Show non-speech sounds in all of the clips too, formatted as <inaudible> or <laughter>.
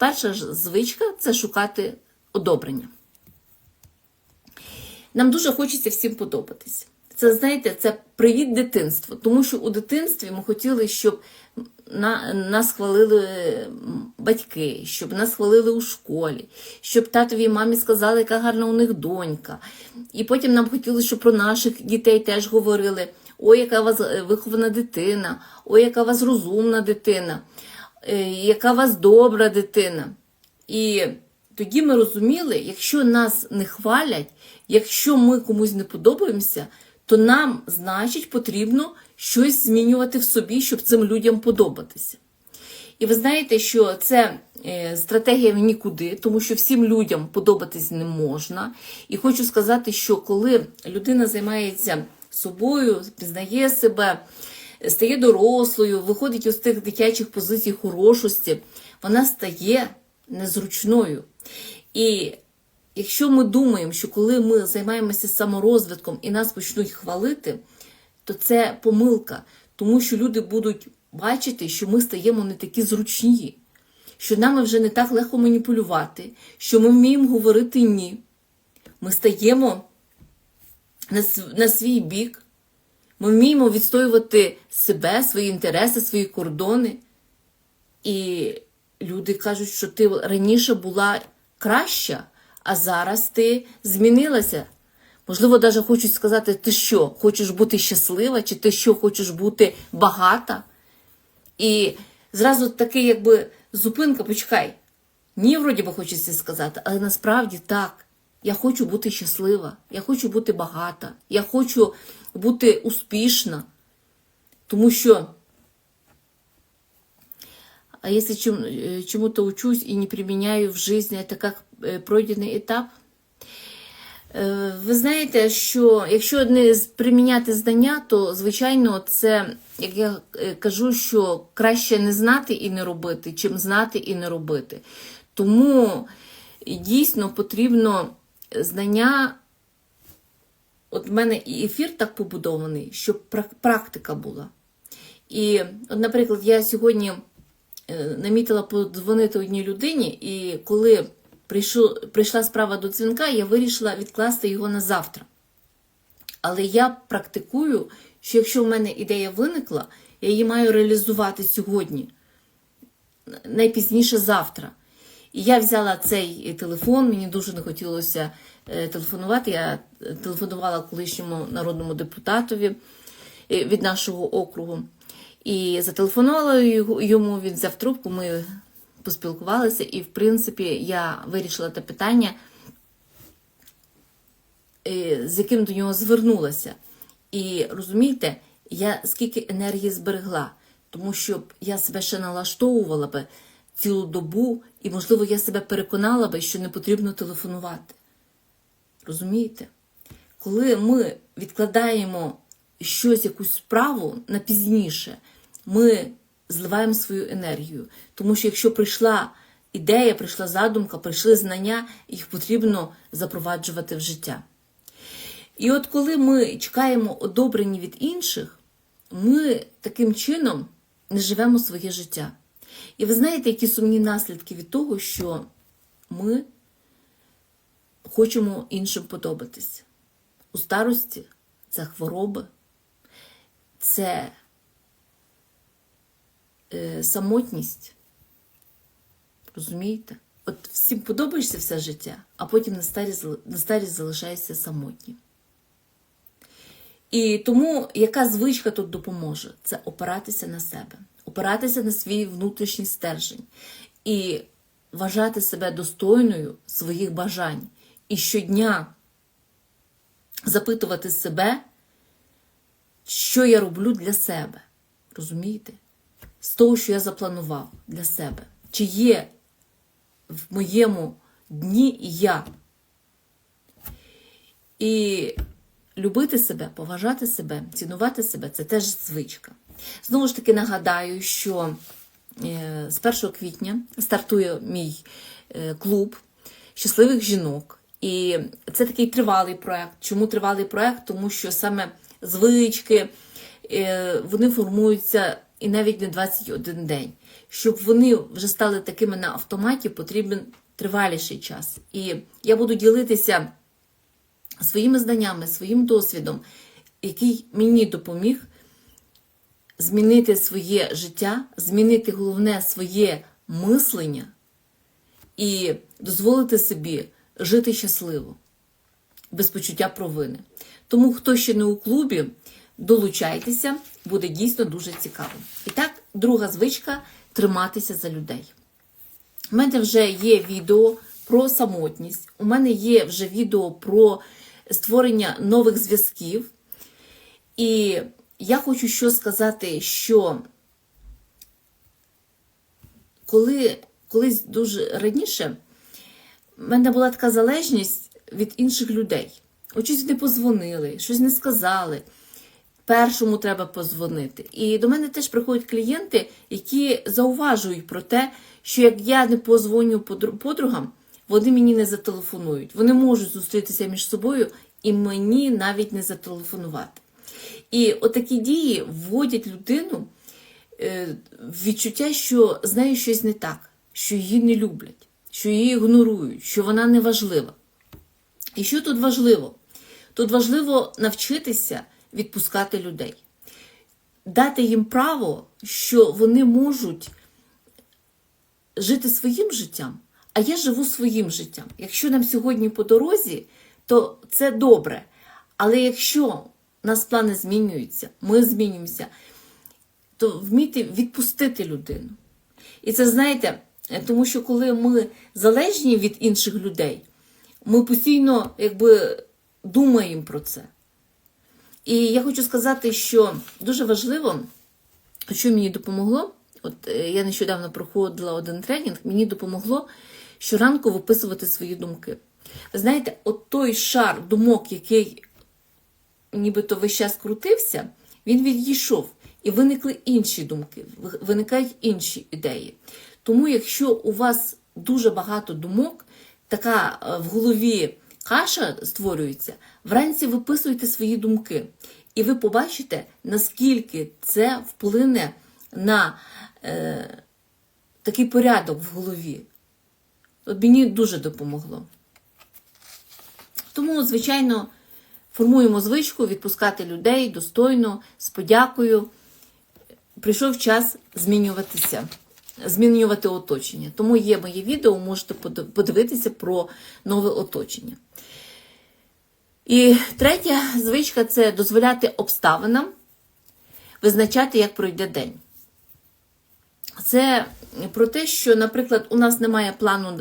Перша ж звичка це шукати одобрення. Нам дуже хочеться всім подобатись. Це, знаєте, це привіт дитинства. Тому що у дитинстві ми хотіли, щоб на, нас хвалили батьки, щоб нас хвалили у школі, щоб татові і мамі сказали, яка гарна у них донька. І потім нам хотілося, щоб про наших дітей теж говорили: ой, яка у вас е, вихована дитина, ой, яка у вас розумна дитина, яка у вас добра дитина. І тоді ми розуміли, якщо нас не хвалять, якщо ми комусь не подобаємося, то нам, значить, потрібно щось змінювати в собі, щоб цим людям подобатися. І ви знаєте, що це е, стратегія в нікуди, тому що всім людям подобатись не можна. І хочу сказати, що коли людина займається собою, пізнає себе, стає дорослою, виходить із тих дитячих позицій хорошості, вона стає незручною. І якщо ми думаємо, що коли ми займаємося саморозвитком і нас почнуть хвалити, то це помилка, тому що люди будуть бачити, що ми стаємо не такі зручні, що нами вже не так легко маніпулювати, що ми вміємо говорити ні. Ми стаємо на, свій бік, ми вміємо відстоювати себе, свої інтереси, свої кордони. І люди кажуть, що ти раніше була краща, а зараз ти змінилася. Можливо, навіть хочуть сказати, ти що, хочеш бути щаслива, чи ти що, хочеш бути багата? І зразу таке, якби зупинка, почекай. Ні, вроді би хочеться сказати, але насправді так. Я хочу бути щаслива, я хочу бути багата, я хочу бути успішна. Тому що а если чем, э, чему-то учусь и не применяю в жизни, это как э, пройдений етап. Е, Ви знаєте, що якщо не з- приміняти знання, то звичайно це, як я е, кажу, що краще не знати і не робити, чим знати і не робити. Тому дійсно потрібно знання. От в мене і ефір так побудований, щоб практика була. І, от, наприклад, я сьогодні е, намітила подзвонити одній людині, і коли прийшла справа до дзвінка, я вирішила відкласти його на завтра. Але я практикую, що якщо в мене ідея виникла, я її маю реалізувати сьогодні, найпізніше завтра. І я взяла цей телефон, мені дуже не хотілося е, телефонувати. Я е, телефонувала колишньому народному депутатові е, від нашого округу. І зателефонувала йому, він взяв трубку, ми поспілкувалися, і, в принципі, я вирішила те питання, е, з яким до нього звернулася. І розумієте, я скільки енергії зберегла, тому що я себе ще налаштовувала би цілу добу, і, можливо, я себе переконала би, що не потрібно телефонувати. Розумієте? Коли ми відкладаємо щось, якусь справу на пізніше, ми зливаємо свою енергію. Тому що якщо прийшла ідея, прийшла задумка, прийшли знання, їх потрібно запроваджувати в життя. І от коли ми чекаємо одобрення від інших, ми таким чином не живемо своє життя. І ви знаєте, які сумні наслідки від того, що ми хочемо іншим подобатись. У старості це хвороби, це е, самотність. Розумієте? От всім подобаєшся все життя, а потім на старість, на старість залишаєшся самотнім. І тому яка звичка тут допоможе? Це опиратися на себе, опиратися на свій внутрішній стержень і вважати себе достойною своїх бажань. І щодня запитувати себе, що я роблю для себе. Розумієте? З того, що я запланував для себе. Чи є в моєму дні я? І любити себе, поважати себе, цінувати себе це теж звичка. Знову ж таки нагадаю, що е, з 1 квітня стартує мій е, клуб щасливих жінок. І це такий тривалий проект. Чому тривалий проект? Тому що саме звички е, вони формуються і навіть не 21 день. Щоб вони вже стали такими на автоматі, потрібен триваліший час. І я буду ділитися своїми знаннями, своїм досвідом, який мені допоміг змінити своє життя, змінити головне своє мислення і дозволити собі жити щасливо, без почуття провини. Тому, хто ще не у клубі, долучайтеся, буде дійсно дуже цікаво. І так, друга звичка триматися за людей. У мене вже є відео про самотність, у мене є вже відео про створення нових зв'язків. І я хочу що сказати, що коли колись дуже раніше в мене була така залежність від інших людей. От щось не позвонили, щось не сказали. Першому треба позвонити. І до мене теж приходять клієнти, які зауважують про те, що як я не позвоню подругам, вони мені не зателефонують. Вони можуть зустрітися між собою і мені навіть не зателефонувати. І отакі дії вводять людину е, в відчуття, що з нею щось не так, що її не люблять, що її ігнорують, що вона не важлива. І що тут важливо? Тут важливо навчитися відпускати людей, дати їм право, що вони можуть жити своїм життям, а я живу своїм життям. Якщо нам сьогодні по дорозі, то це добре. Але якщо нас плани змінюються, ми змінюємося, то вміти відпустити людину. І це знаєте, тому що коли ми залежні від інших людей, ми постійно якби думаємо про це. І я хочу сказати, що дуже важливо, що мені допомогло. От е, я нещодавно проходила один тренінг, мені допомогло щоранку виписувати свої думки. Ви знаєте, от той шар думок, який нібито весь час крутився, він відійшов. І виникли інші думки, виникають інші ідеї. Тому, якщо у вас дуже багато думок, така е, в голові каша створюється, вранці виписуйте свої думки. І ви побачите, наскільки це вплине на е, такий порядок в голові. Мені дуже допомогло. Тому, звичайно, формуємо звичку відпускати людей достойно, з подякою. Прийшов час змінюватися, змінювати оточення. Тому є моє відео, можете подивитися про нове оточення. І третя звичка це дозволяти обставинам визначати, як пройде день. Це про те, що, наприклад, у нас немає плану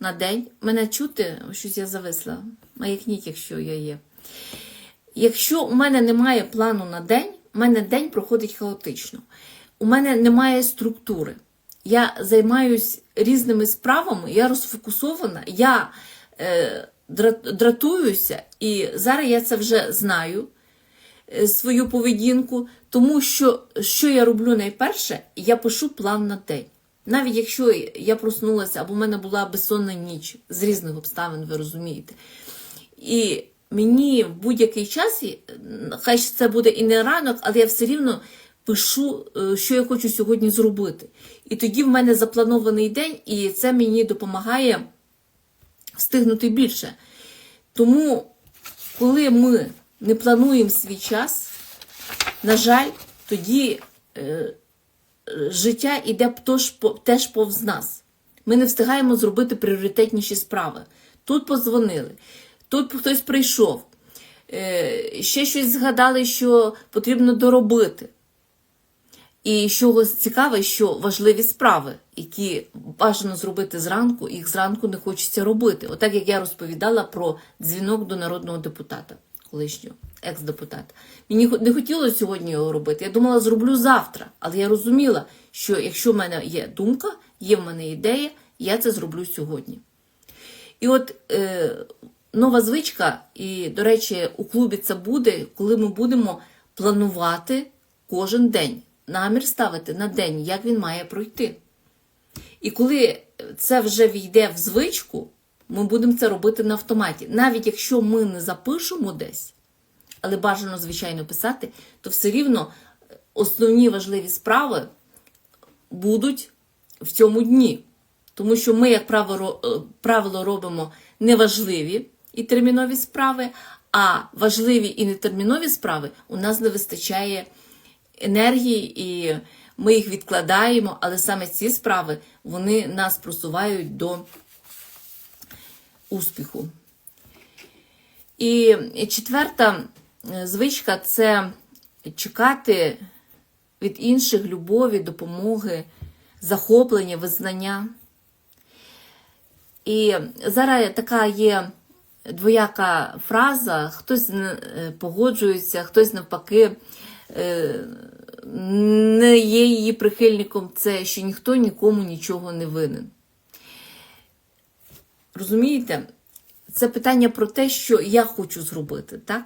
на день. Мене чути, щось я зависла. Маякніть, якщо я є. Якщо у мене немає плану на день, у мене день проходить хаотично. У мене немає структури. Я займаюсь різними справами, я розфокусована, я е, дратуюся, і зараз я це вже знаю, е, свою поведінку, тому що що я роблю найперше, я пишу план на день. Навіть якщо я проснулася або в мене була безсонна ніч з різних обставин, ви розумієте. І мені в будь-який час, хай це буде і не ранок, але я все рівно пишу, е, що я хочу сьогодні зробити. І тоді в мене запланований день, і це мені допомагає встигнути більше. Тому, коли ми не плануємо свій час, на жаль, тоді е, життя тож теж повз нас. Ми не встигаємо зробити пріоритетніші справи. Тут позвонили, тут хтось прийшов, е, ще щось згадали, що потрібно доробити. І що цікаве, що важливі справи, які бажано зробити зранку, їх зранку не хочеться робити. Отак як я розповідала про дзвінок до народного депутата, колишнього екс-депутата. Мені не хотілося сьогодні його робити. Я думала, зроблю завтра. Але я розуміла, що якщо в мене є думка, є в мене ідея, я це зроблю сьогодні. І от е, нова звичка, і, до речі, у клубі це буде, коли ми будемо планувати кожен день, намір ставити на день, як він має пройти. І коли це вже війде в звичку, ми будемо це робити на автоматі. Навіть якщо ми не запишемо десь, але бажано, звичайно, писати, то все рівно основні важливі справи будуть в цьому дні. Тому що ми, як правило, е, робимо неважливі і термінові справи, а важливі і нетермінові справи у нас не вистачає енергії, і ми їх відкладаємо, але саме ці справи вони нас просувають до успіху. І четверта е, звичка це чекати від інших любові, допомоги, захоплення, визнання. І зараз така є двояка фраза: хтось е, погоджується, хтось навпаки е, не є її прихильником, це що ніхто нікому нічого не винен. Розумієте? Це питання про те, що я хочу зробити, так?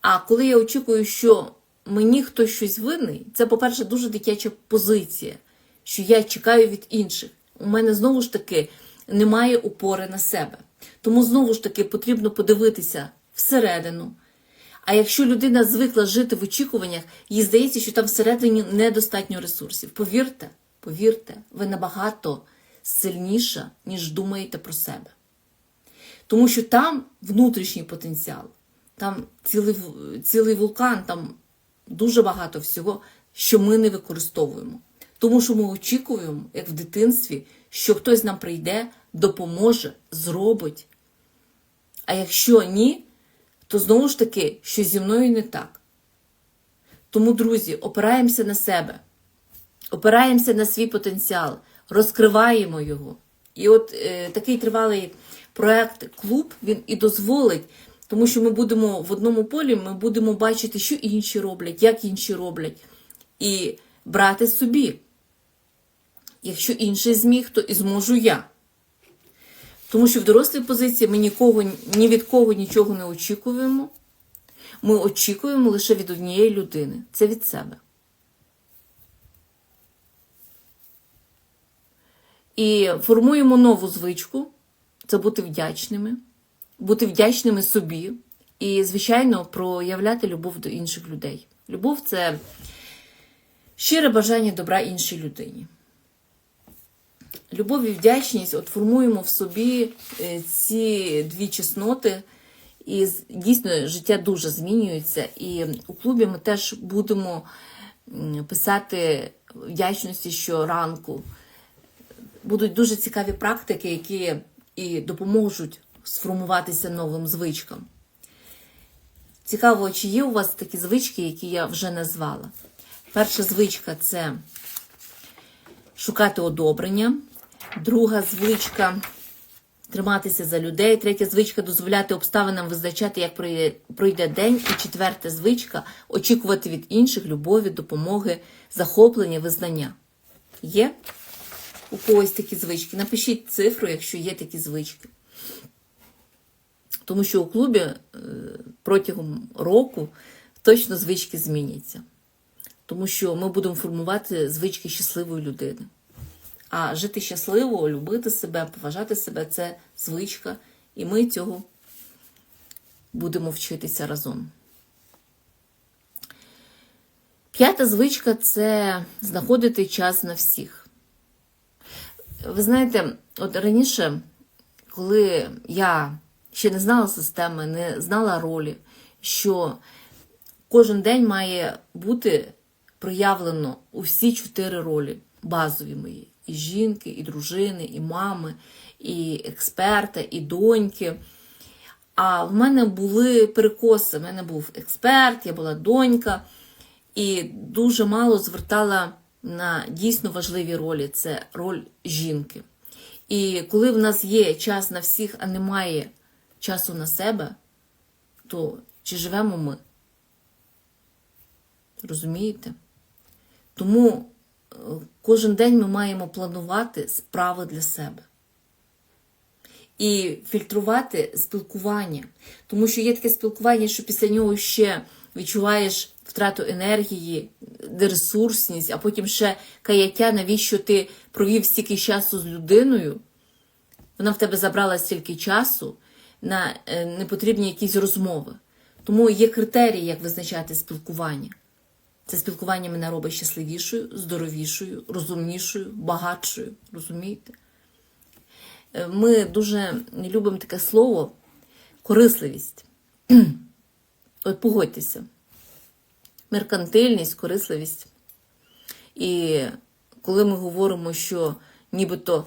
А коли я очікую, що мені хтось щось винний, це, по-перше, дуже дитяча позиція, що я чекаю від інших. У мене знову ж таки немає опори на себе. Тому знову ж таки потрібно подивитися всередину. А якщо людина звикла жити в очікуваннях, їй здається, що там всередині недостатньо ресурсів. Повірте, повірте, ви набагато сильніша, ніж думаєте про себе. Тому що там внутрішній потенціал, там цілий, цілий вулкан, там дуже багато всього, що ми не використовуємо. Тому що ми очікуємо, як в дитинстві, що хтось нам прийде, допоможе, зробить. А якщо ні, то знову ж таки, що зі мною не так. Тому, друзі, опираємося на себе, опираємося на свій потенціал, розкриваємо його. І от е, такий тривалий проект клуб він і дозволить, тому що ми будемо в одному полі, ми будемо бачити, що інші роблять, як інші роблять, і брати собі. Якщо інший зміг, то і зможу я. Тому що в дорослій позиції ми нікого, ні від кого нічого не очікуємо. Ми очікуємо лише від однієї людини. Це від себе. І формуємо нову звичку це бути вдячними, бути вдячними собі і, звичайно, проявляти любов до інших людей. Любов це щире бажання добра іншій людині. Любов і вдячність от формуємо в собі е, ці дві чесноти, і дійсно життя дуже змінюється. І у клубі ми теж будемо писати вдячності щоранку. Будуть дуже цікаві практики, які і допоможуть сформуватися новим звичкам. Цікаво, чи є у вас такі звички, які я вже назвала. Перша звичка це шукати одобрення. Друга звичка триматися за людей. Третя звичка дозволяти обставинам визначати, як пройде- день. І четверта звичка очікувати від інших любові, допомоги, захоплення, визнання. Є у когось такі звички? Напишіть цифру, якщо є такі звички. Тому що у клубі е, протягом року точно звички зміняться. Тому що ми будемо формувати звички щасливої людини. А жити щасливо, любити себе, поважати себе це звичка, і ми цього будемо вчитися разом. П'ята звичка це знаходити час на всіх. Ви знаєте, от раніше, коли я ще не знала системи, не знала ролі, що кожен день має бути проявлено усі чотири ролі базові мої: і жінки, і дружини, і мами, і експерта, і доньки. А в мене були перекоси. У мене був експерт, я була донька, і дуже мало звертала на дійсно важливі ролі це роль жінки. І коли в нас є час на всіх, а немає часу на себе, то чи живемо ми? Розумієте? Тому е, кожен день ми маємо планувати справи для себе. І фільтрувати спілкування. Тому що є таке спілкування, що після нього ще відчуваєш втрату енергії, ресурсність, а потім ще каяття, навіщо ти провів стільки часу з людиною. Вона в тебе забрала стільки часу на е, непотрібні якісь розмови. Тому є критерії, як визначати спілкування. Це спілкування мене робить щасливішою, здоровішою, розумнішою, багатшою. Розумієте? Е, Ми дуже любимо таке слово корисливість. <clears throat> От погодьтеся. Меркантильність, корисливість. І коли ми говоримо, що нібито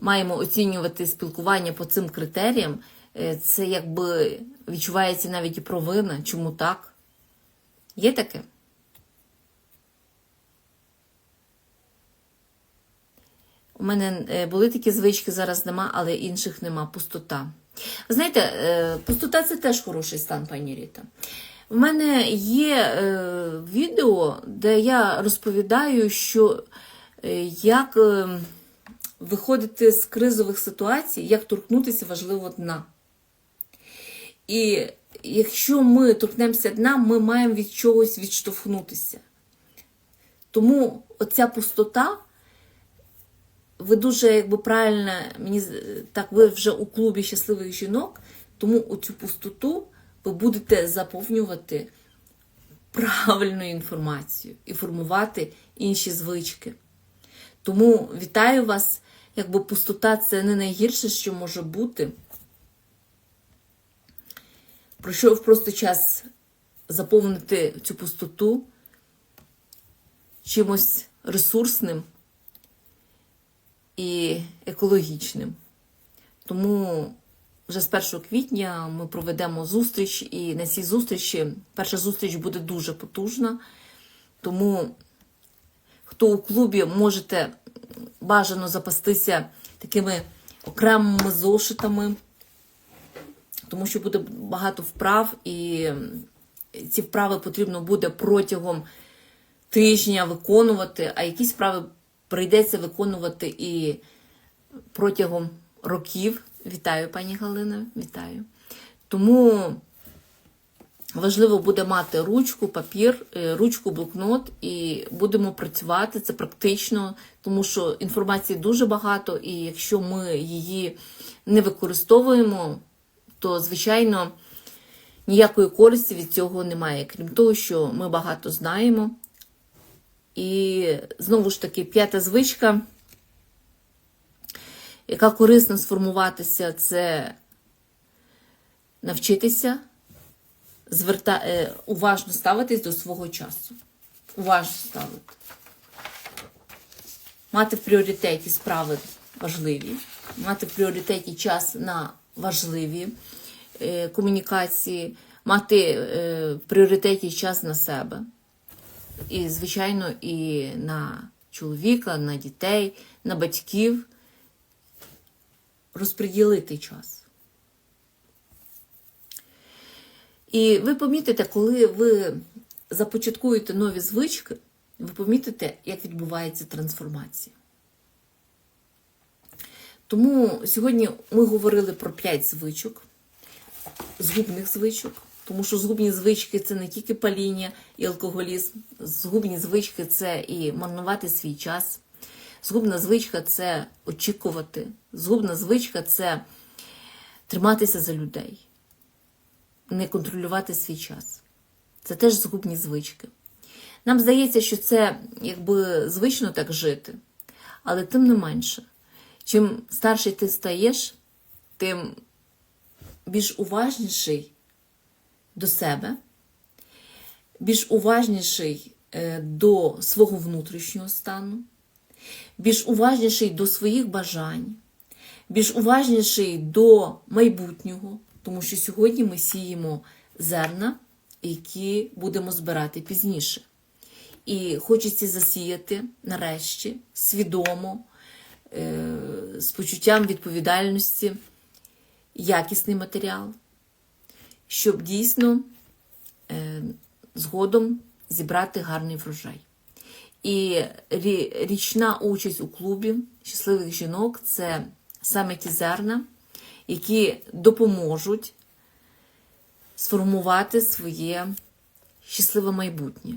маємо оцінювати спілкування по цим критеріям, е, це якби відчувається навіть і провина. Чому так? Є таке? У мене е, були такі звички, зараз нема, але інших нема. Пустота. Ви знаєте, е, пустота це теж хороший стан, пані Ріта. У мене є е, відео, де я розповідаю, що е, як виходити з кризових ситуацій, як торкнутися важливо дна. І якщо ми торкнемося дна, ми маємо від чогось відштовхнутися. Тому оця пустота, ви дуже якби правильно, мені так ви вже у клубі щасливих жінок, тому оцю пустоту ви будете заповнювати правильною інформацією і формувати інші звички. Тому вітаю вас, якби пустота це не найгірше, що може бути. Пройшов просто час заповнити цю пустоту чимось ресурсним і екологічним. Тому вже з 1 квітня ми проведемо зустріч, і на цій зустрічі перша зустріч буде дуже потужна. Тому хто у клубі можете бажано запастися такими окремими зошитами, тому що буде багато вправ, і ці вправи потрібно буде протягом тижня виконувати, а якісь вправи прийдеться виконувати і протягом років. Вітаю, пані Галина, вітаю. Тому важливо буде мати ручку, папір, е, ручку, блокнот, і будемо працювати. Це практично, тому що інформації дуже багато, і якщо ми її не використовуємо, то, звичайно, ніякої користі від цього немає. Крім того, що ми багато знаємо. І знову ж таки, п'ята звичка, яка корисно сформуватися, це навчитися зверта... е, уважно ставитись до свого часу. Уважно ставити. Мати в пріоритеті справи важливі, мати в пріоритеті час на важливі е, комунікації, мати е, в пріоритеті час на себе. І, звичайно, і на чоловіка, на дітей, на батьків розподілити час. І ви помітите, коли ви започаткуєте нові звички, ви помітите, як відбувається трансформація. Тому сьогодні ми говорили про 5 звичок, згубних звичок, тому що згубні звички це не тільки паління і алкоголізм, згубні звички це і марнувати свій час. Згубна звичка це очікувати. Згубна звичка це триматися за людей, не контролювати свій час. Це теж згубні звички. Нам здається, що це якби звично так жити, але тим не менше, чим старший ти стаєш, тим більш уважніший до себе, більш уважніший е, до свого внутрішнього стану, більш уважніший до своїх бажань, більш уважніший до майбутнього, тому що сьогодні ми сіємо зерна, які будемо збирати пізніше. І хочеться засіяти нарешті свідомо, е, з почуттям відповідальності, якісний матеріал, щоб дійсно е, згодом зібрати гарний врожай. І річна участь у клубі щасливих жінок це саме ті зерна, які допоможуть сформувати своє щасливе майбутнє.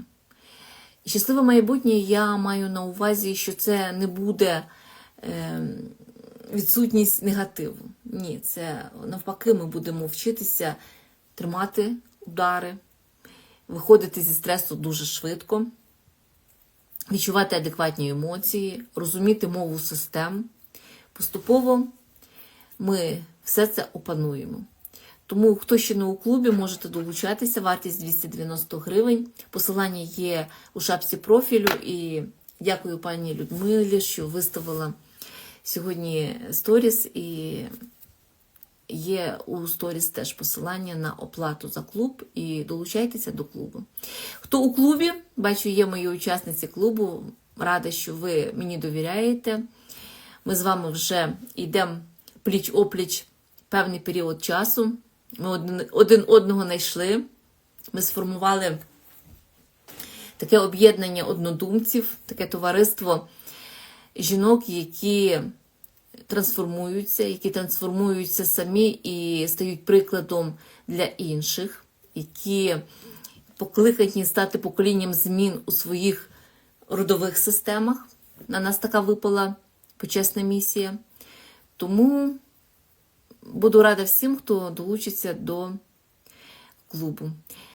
Щасливе майбутнє я маю на увазі, що це не буде е, відсутність негативу. Ні, це навпаки, ми будемо вчитися тримати удари, виходити зі стресу дуже швидко, відчувати адекватні емоції, розуміти мову систем. Поступово ми все це опануємо. Тому, хто ще не у клубі, можете долучатися. Вартість 290 гривень. Посилання є у шапці профілю. І дякую пані Людмилі, що виставила сьогодні сторіс. І є у сторіс теж посилання на оплату за клуб. І долучайтеся до клубу. Хто у клубі, бачу, є мої учасниці клубу. Рада, що ви мені довіряєте. Ми з вами вже йдемо пліч-опліч певний період часу. Ми один, одного знайшли. Ми сформували таке об'єднання однодумців, таке товариство жінок, які трансформуються, які трансформуються самі і стають прикладом для інших, які покликані стати поколінням змін у своїх родових системах. На нас така випала почесна місія. Тому буду рада всім, хто долучиться до клубу.